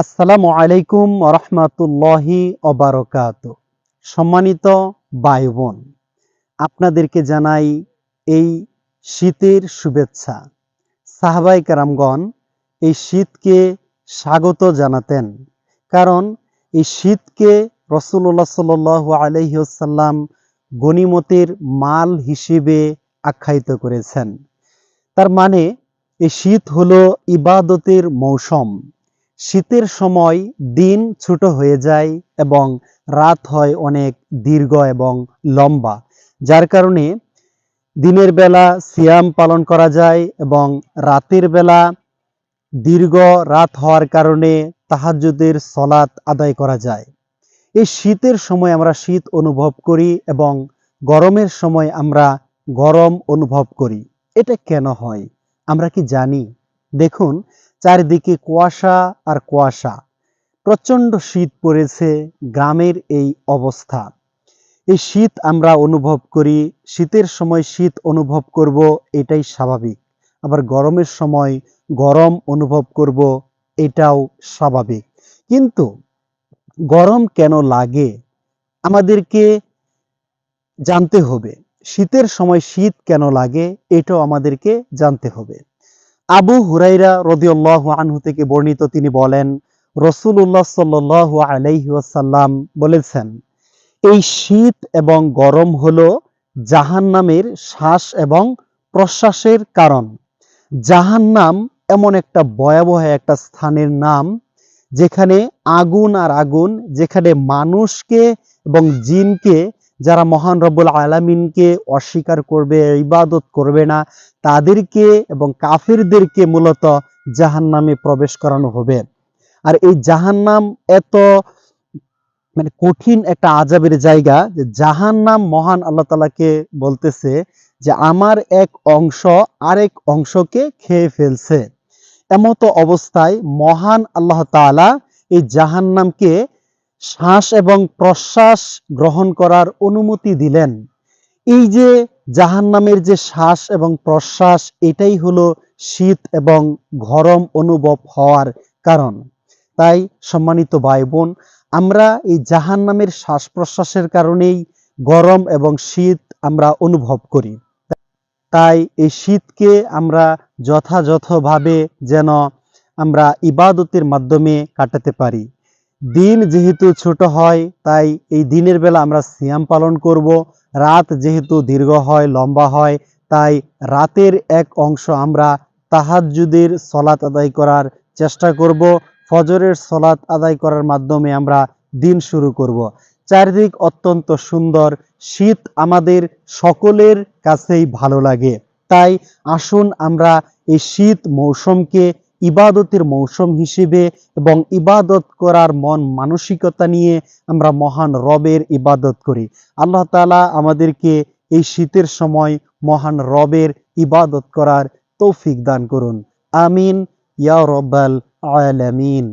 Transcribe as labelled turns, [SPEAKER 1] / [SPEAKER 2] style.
[SPEAKER 1] আসসালামু আলাইকুম রহমাতুল্লাহি অবারকাত সম্মানিত ভাই বোন আপনাদেরকে জানাই এই শীতের শুভেচ্ছা। সাহাবাই কারামগণ, এই শীতকে স্বাগত জানাতেন। কারণ এই শীতকে রসুল্লাহ সাল আলহিসাল্লাম গনিমতের মাল হিসেবে আখ্যায়িত করেছেন। তার মানে এই শীত হলো ইবাদতের মৌসুম। শীতের সময় দিন ছোট হয়ে যায় এবং রাত হয় অনেক দীর্ঘ এবং লম্বা, যার কারণে দিনের বেলা সিয়াম পালন করা যায় এবং রাতের বেলা দীর্ঘ রাত হওয়ার কারণে তাহাজ্জুদের সলাত আদায় করা যায়। এই শীতের সময় আমরা শীত অনুভব করি এবং গরমের সময় আমরা গরম অনুভব করি। এটা কেন হয়? আমরা কি জানি? দেখুন চারিদিকে কুয়াশা আর কুয়াশা। প্রচণ্ড শীত পড়েছে গ্রামের এই অবস্থা। এই শীত আমরা অনুভব করি, শীতের সময় শীত অনুভব করব, এটাই স্বাভাবিক। আবার গরমের সময় গরম অনুভব করব, এটাও স্বাভাবিক। কিন্তু গরম কেন লাগে? আমাদেরকে জানতে হবে। শীতের সময় শীত কেন লাগে, এটাও আমাদেরকে জানতে হবে। আবু হুরাইরা রদিউল্লাহ আনহু থেকে বর্ণিত তিনি বলেন রসুল্লাহ সাল্লাহ আলাইসাল্লাম বলেছেন, এই শীত এবং গরম হল জাহান নামের শ্বাস এবং প্রশ্বাসের কারণ। জাহান নাম এমন একটা ভয়াবহ একটা স্থানের নাম, যেখানে আগুন আর আগুন, যেখানে মানুষকে এবং জিনকে যারা মহান রব্বুল আলামিনকে অস্বীকার করবে, ইবাদত করবে না, তাদেরকে এবং কাফিরদেরকে মূলত জাহান নামে প্রবেশ করানো হবে। আর এই জাহান নাম এত মানে কঠিন একটা আজাবের জায়গা যে জাহান নাম মহান আল্লাহ তালাকে বলতেছে যে আমার এক অংশ আরেক অংশকে খেয়ে ফেলছে। এমতো অবস্থায় মহান আল্লাহ তালা এই জাহান নামকে শ্বাস এবং প্রশ্বাস গ্রহণ করার অনুমতি দিলেন। এই যে জাহান নামের যে শ্বাস এবং প্রশ্বাস, এটাই হলো শীত এবং গরম অনুভব হওয়ার কারণ। তাই সম্মানিত ভাই বোন আমরা এই জাহান নামের শ্বাস প্রশ্বাসের কারণেই গরম এবং শীত আমরা অনুভব করি। তাই এই শীতকে আমরা যথাযথভাবে যেন আমরা ইবাদতের মাধ্যমে কাটাতে পারি। দিন যেহেতু ছোট হয়, তাই এই দিনের বেলা আমরা সিয়াম পালন করব। রাত যেহেতু দীর্ঘ হয়, লম্বা হয়, তাই রাতের এক অংশ আমরা তাহাজুদের সলাত আদায় করার চেষ্টা করব। ফজরের সলাত আদায় করার মাধ্যমে আমরা দিন শুরু করব। চারিদিক অত্যন্ত সুন্দর, শীত আমাদের সকলের কাছেই ভালো লাগে। তাই আসুন আমরা এই শীত মৌসুমকে ইবাদতের মৌসুম হিসেবে এবং ইবাদত করার মন মানসিকতা নিয়ে আমরা মহান রবের ইবাদত করি। আল্লাহ তালা আমাদেরকে এই শীতের সময় মহান রবের ইবাদত করার তৌফিক দান করুন। আমিন। ইয়া রব্বাল আলামিন।